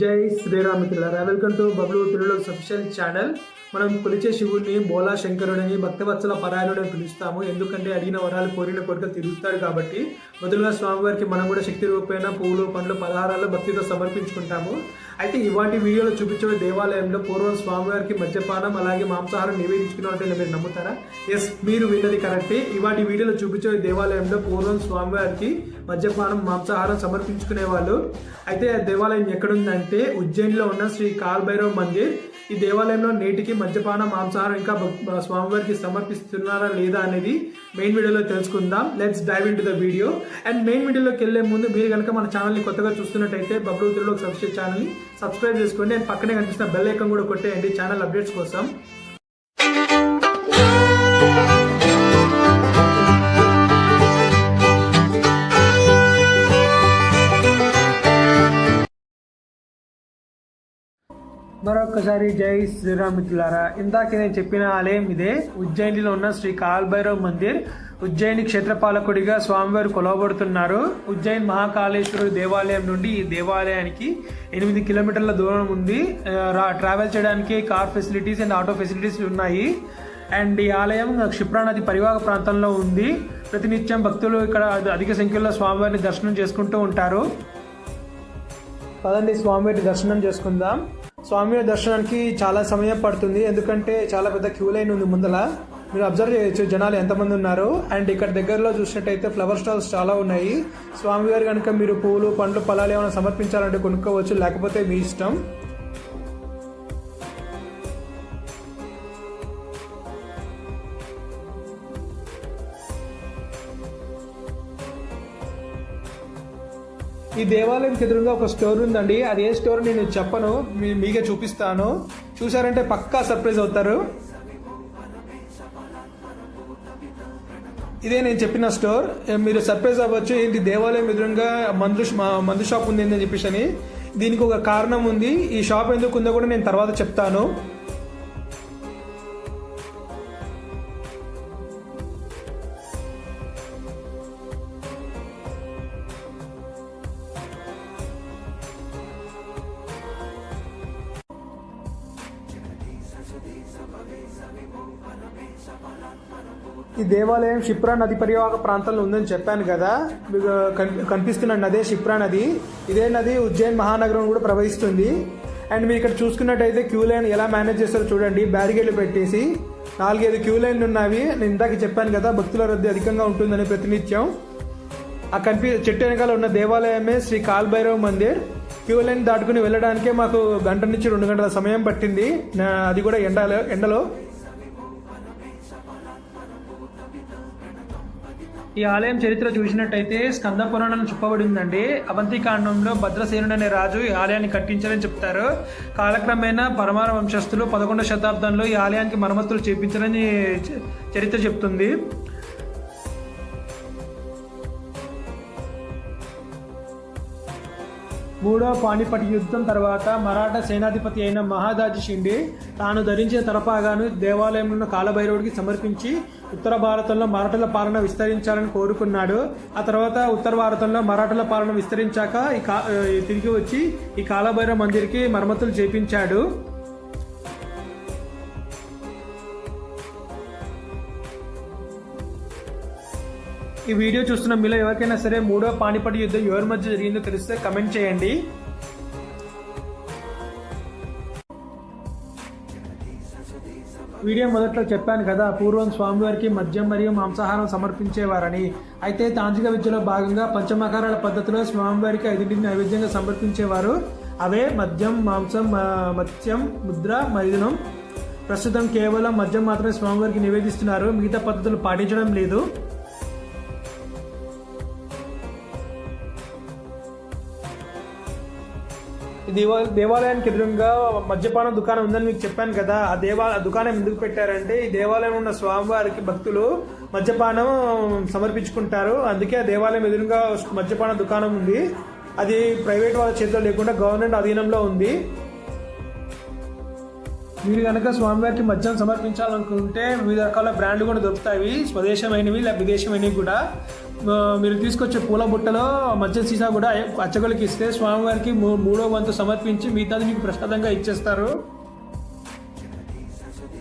జై శ్రీరామ్ మిత్రులారా welcome to Bablu తెలుగులో అఫిషియల్ ఛానల్ మనం కొలిచే శివుడిని బోలా శంకరుడని భక్తవత్సల పరాయణుడు అని పిలుస్తాము. ఎందుకంటే అడిగిన వరాలు కోరిన కోరికలు తిరుగుతాడు కాబట్టి బదులుగా స్వామివారికి మనం కూడా శక్తి రూపేణ పూలు పండ్లు పలహారాలు భక్తితో సమర్పించుకుంటాము. అయితే ఇవాటి వీడియోలో చూపించే దేవాలయంలో పూర్వం స్వామివారికి మద్యపానం అలాగే మాంసాహారం నివేదించుకున్నట్టు మీరు నమ్ముతారా? ఎస్ మీరు విన్నది కరెక్టే ఇవాటి వీడియోలో చూపించే దేవాలయంలో పూర్వం స్వామివారికి మద్యపానం మాంసాహారం సమర్పించుకునే వాళ్ళు అయితే ఆ దేవాలయం ఎక్కడుందంటే ఉజ్జయిన్లో ఉన్న శ్రీ కాల్భైరవ్ మందిర్ ఈ దేవాలయంలో నేటికి మద్యపాన మాంసాహారం ఇంకా స్వామివారికి సమర్పిస్తున్నారా లేదా అనేది మెయిన్ వీడియోలో తెలుసుకుందాం. Let's dive into the video and main వీడియోలోకి వెళ్ళే ముందు మీరు కనుక మన ఛానల్ని కొత్తగా చూస్తున్నట్టయితే బబ్రూతుల్లో సబ్స్క్రైబ్ ఛానల్ని సబ్స్క్రైబ్ చేసుకోండి. అండ్ పక్కనే కనిపిస్తున్న బెల్ ఐకన్ కూడా కొట్టేయండి. ఛానల్ అప్డేట్స్ కోసం. మరొకసారి జై శ్రీరామ్ మిత్రులారా. ఇందాక నేను చెప్పిన ఆలయం ఇదే. ఉజ్జయినిలో ఉన్న శ్రీ కాల్భైరవ్ మందిర్ ఉజ్జయిని క్షేత్రపాలకుడిగా స్వామివారు కొలవబడుతున్నారు. ఉజ్జయిన్ మహాకాళేశ్వరుడు దేవాలయం నుండి ఈ దేవాలయానికి ఎనిమిది కిలోమీటర్ల దూరం ఉంది. రా- ట్రావెల్ చేయడానికి car facilities and auto facilities ఉన్నాయి. అండ్ ఈ ఆలయం క్షిప్రా నది పరివాహక ప్రాంతంలో ఉంది. ప్రతినిత్యం భక్తులు ఇక్కడ అధిక సంఖ్యలో స్వామివారిని దర్శనం చేసుకుంటూ ఉంటారు. పదండి స్వామివారి దర్శనం చేసుకుందాం. స్వామి దర్శనానికి చాలా సమయం పడుతుంది. ఎందుకంటే చాలా పెద్ద క్యూ లైన్ ఉంది ముందల. మీరు అబ్జర్వ్ చేయొచ్చు జనాలు ఎంతమంది ఉన్నారు. అండ్ ఇక్కడ దగ్గరలో చూసినట్టయితే ఫ్లవర్ స్టాల్స్ చాలా ఉన్నాయి. స్వామివారి కనుక మీరు పూలు పండ్లు ఫలాలు ఏమైనా సమర్పించాలంటే కొనుక్కోవచ్చు. లేకపోతే మీ ఇష్టం. ఈ దేవాలయం ఎదురుగా ఒక స్టోర్ ఉందండి. అది ఏ స్టోర్ నేను చెప్పను. మీకే చూపిస్తాను. చూసారంటే పక్కా సర్ప్రైజ్ అవుతారు. ఇదే నేను చెప్పిన స్టోర్. మీరు సర్ప్రైజ్ అవ్వచ్చు. ఏంటి దేవాలయం ఎదురుగా మందు మందు షాప్ ఉంది అని చెప్పేసి అని. దీనికి ఒక కారణం ఉంది. ఈ షాప్ ఎందుకు ఉందో కూడా నేను తర్వాత చెప్తాను. ఈ దేవాలయం క్షిప్రా నది పరివాహక ప్రాంతంలో ఉందని చెప్పాను కదా. మీకు కనిపిస్తున్న నదే క్షిప్రా నది. ఇదే నది ఉజ్జయిన్ మహానగరం కూడా ప్రవహిస్తుంది. అండ్ మీరు ఇక్కడ చూసుకున్నట్టయితే క్యూ లైన్ ఎలా మేనేజ్ చేస్తారో చూడండి. బ్యారికేడ్లు పెట్టేసి నాలుగైదు క్యూ లైన్లు ఉన్నవి. నేను ఇందాక చెప్పాను కదా భక్తుల రద్దీ అధికంగా ఉంటుందని ప్రతినిత్యం. ఆ కనిపి చెట్టు వెనకాల ఉన్న దేవాలయమే శ్రీ కాల్భైరవ్ మందిర్. క్యూ లైన్ దాటుకుని వెళ్ళడానికే మాకు గంట నుంచి రెండు గంటల సమయం పట్టింది. అది కూడా ఎండలో ఎండలో. ఈ ఆలయం చరిత్ర చూసినట్టయితే స్కంద పురాణం చెప్పబడిందండి అవంతికాండంలో భద్రసేనుడు అనే రాజు ఈ ఆలయాన్ని కట్టించారని చెప్తారు. కాలక్రమేణా పరమార వంశస్థులు పదకొండవ శతాబ్దంలో ఈ ఆలయానికి మరమ్మతులు చేపించారని చరిత్ర చెప్తుంది. మూడో పానిపటి యుద్ధం తర్వాత మరాఠా సేనాధిపతి అయిన మహాదాజీ షిండే తాను ధరించిన తలపాగాను దేవాలయంలో ఉన్న కాలభైరవుడికి సమర్పించి ఉత్తర భారతంలో మరాఠుల పాలన విస్తరించాలని కోరుకున్నాడు. ఆ తర్వాత ఉత్తర భారతంలో మరాఠుల పాలన విస్తరించాక ఈ కా తిరిగి వచ్చి ఈ కాలభైరవ మందిరికి మరమ్మతులు చేపించాడు. ఈ వీడియో చూస్తున్న మీలో ఎవరికైనా సరే మూడో పానిపటి యుద్ధం ఎవరి మధ్య జరిగిందో తెలిస్తే కమెంట్ చేయండి. వీడియో మొదట్లో చెప్పాను కదా పూర్వం స్వామివారికి మద్యం మరియు మాంసాహారం సమర్పించేవారని. అయితే తాంత్రిక విద్యలో భాగంగా పంచమకారాల పద్ధతిలో స్వామివారికి ఐదింటిని నైవేద్యంగా సమర్పించేవారు. అవే మద్యం మాంసం మత్స్యం ముద్ర మైదనం. ప్రస్తుతం కేవలం మద్యం మాత్రమే స్వామివారికి నివేదిస్తున్నారు. మిగతా పద్ధతులు పాటించడం లేదు. దేవా దేవాలయానికి ఎదురుగా మద్యపాన దుకాణం ఉందని మీకు చెప్పాను కదా. ఆ దేవా దుకాణం ఎందుకు పెట్టారంటే ఈ దేవాలయం ఉన్న స్వామివారికి భక్తులు మద్యపానం సమర్పించుకుంటారు. అందుకే ఆ దేవాలయం ఎదురుగా మద్యపాన దుకాణం ఉంది. అది ప్రైవేట్ వాళ్ళ చేతిలో లేకుండా గవర్నమెంట్ అధీనంలో ఉంది. మీరు కనుక స్వామివారికి మద్యం సమర్పించాలనుకుంటే వివిధ రకాల బ్రాండ్లు కూడా దొరుకుతాయి. స్వదేశమైనవి లేదా విదేశమైనవి కూడా. మీరు తీసుకొచ్చే పూల బుట్టలో మధ్య సీసా కూడా అర్చకులకి ఇస్తే స్వామివారికి మూ- మూడో వంతు సమర్పించి మిగతాది మీకు ప్రసాదంగా ఇచ్చేస్తారు.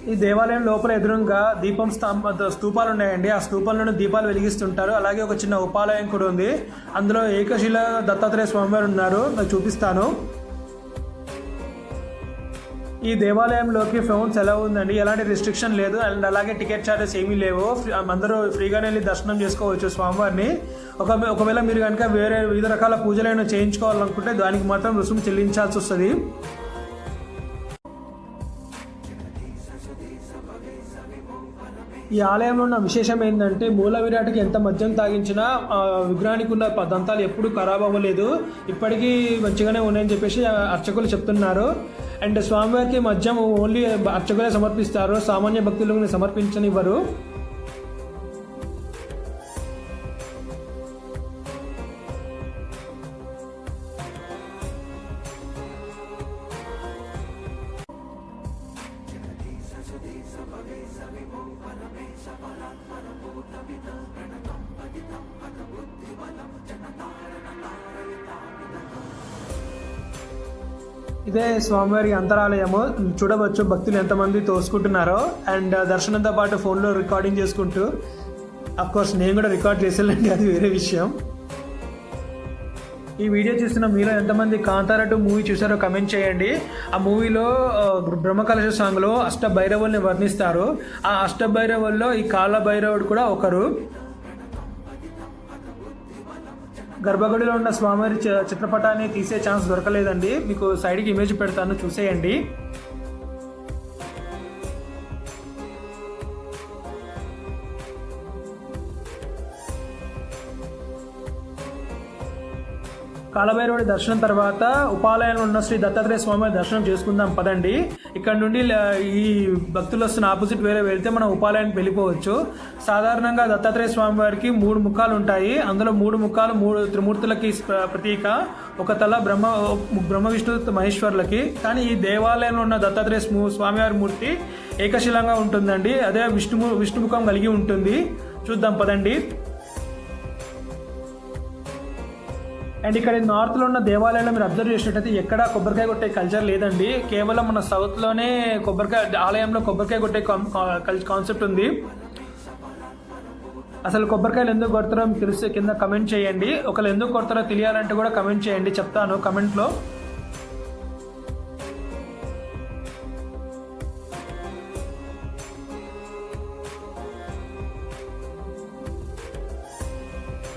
ఈ దేవాలయం లోపల ఎదురుగా దీపం స్తంభ స్తూపాలు ఉన్నాయండి. ఆ స్తూపాలను దీపాలు వెలిగిస్తుంటారు. అలాగే ఒక చిన్న ఉపాలయం కూడా ఉంది. అందులో ఏకశిల దత్తాత్రేయ స్వామివారు ఉన్నారు. నాకు చూపిస్తాను. ఈ దేవాలయంలోకి ఫోన్స్ ఎలా ఉందండి. ఎలాంటి రిస్ట్రిక్షన్ లేదు. అండ్ అలాగే టికెట్ ఛార్జెస్ ఏమీ లేవు. అందరూ ఫ్రీగానే వెళ్ళి దర్శనం చేసుకోవచ్చు స్వామివారిని. ఒక ఒకవేళ మీరు కనుక వేరే వివిధ రకాల పూజలను చేయించుకోవాలనుకుంటే దానికి మాత్రం రుసుము చెల్లించాల్సి వస్తుంది. ఈ ఆలయంలో ఉన్న విశేషం ఏంటంటే మూల విరాట్కి ఎంత మద్యం తాగించినా విగ్రహానికి ఉన్న దంతాలు ఎప్పుడు ఖరాబ్ అవ్వలేదు. ఇప్పటికీ మంచిగానే ఉన్నాయని చెప్పేసి అర్చకులు చెప్తున్నారు. అండ్ స్వామివారికి మద్యం ఓన్లీ అర్చకులే సమర్పిస్తారు. సామాన్య భక్తులకు సమర్పించనివ్వరు. ఇదే స్వామివారి అంతరాలయము. చూడవచ్చు భక్తులు ఎంతమంది తోసుకుంటున్నారో. అండ్ దర్శనంతో పాటు ఫోన్లో రికార్డింగ్ చేసుకుంటూ అఫ్ కోర్స్ నేను కూడా రికార్డ్ చేసేయాలండి అది వేరే విషయం. ఈ వీడియో చూస్తున్న మీలో ఎంతమంది కాంతారా టూ మూవీ చూసారో కమెంట్ చేయండి. ఆ మూవీలో బ్రహ్మకలశ సాంగ్లో అష్టభైరవుల్ని వర్ణిస్తారు. ఆ అష్టభైరవుల్లో ఈ కాల భైరవుడు కూడా ఒకరు. గర్భగుడిలో ఉన్న స్వామివారి చి- చిత్రపటాన్ని తీసే ఛాన్స్ దొరకలేదండి. మీకు సైడ్కి ఇమేజ్ పెడతాను చూసేయండి. కాలభైరవుడి దర్శనం తర్వాత ఉపాలయంలో ఉన్న శ్రీ దత్తాత్రేయ స్వామి దర్శనం చేసుకుందాం పదండి. ఇక్కడ నుండి ఈ భక్తులు వస్తున్న ఆపోజిట్ వేరే వెళ్తే మనం ఉపాలయానికి వెళ్ళిపోవచ్చు. సాధారణంగా దత్తాత్రేయ స్వామి వారికి మూడు ముఖాలు ఉంటాయి. అందులో మూడు ముఖాలు మూడు త్రిమూర్తులకి ప్రతీక. ఒక తల బ్రహ్మ బ్రహ్మ విష్ణు మహేశ్వర్లకి. కానీ ఈ దేవాలయంలో ఉన్న దత్తాత్రేయ స్ము- స్వామివారి మూర్తి ఏకశిలంగా ఉంటుందండి. అదే విష్ణు విష్ణుముఖం కలిగి ఉంటుంది. చూద్దాం పదండి. అండ్ ఇక్కడ నార్త్లో ఉన్న దేవాలయాల్లో మీరు అబ్జర్వ్ చేసినట్టయితే ఎక్కడ కొబ్బరికాయ కొట్టే కల్చర్ లేదండి. కేవలం మన సౌత్లోనే కొబ్బరికాయ ఆలయంలో కొబ్బరికాయ కొట్టే కాన్సెప్ట్ ఉంది. అసలు కొబ్బరికాయలు ఎందుకు కొడతారో మీకు తెలిస్తే కింద కమెంట్ చేయండి. ఒకళ్ళు ఎందుకు కొడతారో తెలియాలంటే కూడా కమెంట్ చేయండి. చెప్తాను కమెంట్లో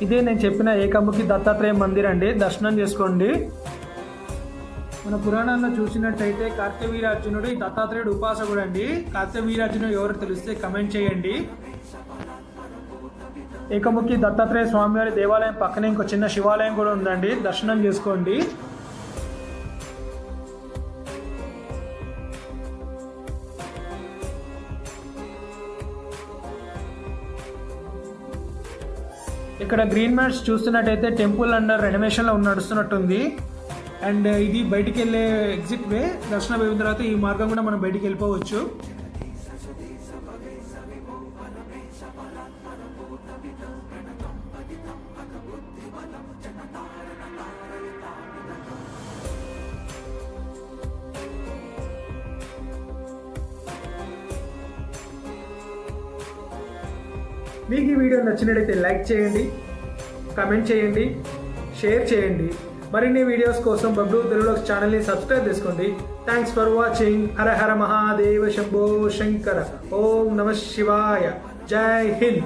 ఇదే నేను చెప్పిన ఏకముఖి దత్తాత్రేయ మందిర్ అండి. దర్శనం చేసుకోండి. మన పురాణాల్లో చూసినట్టయితే కార్తవీరార్జునుడు ఈ దత్తాత్రేయుడు ఉపాసకుడు అండి కార్తవీరార్జునుడు ఎవరు తెలిస్తే కమెంట్ చేయండి. ఏకముఖి దత్తాత్రేయ స్వామివారి దేవాలయం పక్కనే ఇంకో చిన్న శివాలయం కూడా ఉందండి. దర్శనం చేసుకోండి. ఇక్కడ గ్రీన్ మ్యాట్స్ చూస్తున్నట్టయితే టెంపుల్ అండర్ రెనోవేషన్లో నడుస్తున్నట్టుంది. అండ్ uh, ఇది బయటికి వెళ్ళే ఎగ్జిట్ వే దర్శనం అయిన తర్వాత ఈ మార్గం కూడా మనం బయటికి వెళ్ళిపోవచ్చు. మీకు ఈ వీడియో నచ్చినట్లయితే లైక్ చేయండి కమెంట్ చేయండి షేర్ చేయండి. మరిన్ని వీడియోస్ కోసం బబ్లూ తెలుగులో ఛానల్ని సబ్స్క్రైబ్ చేసుకోండి. Thanks for watching Hara Hara Mahadeva Shambho Shankara. ఓం నమ శివాయ. జై హింద్.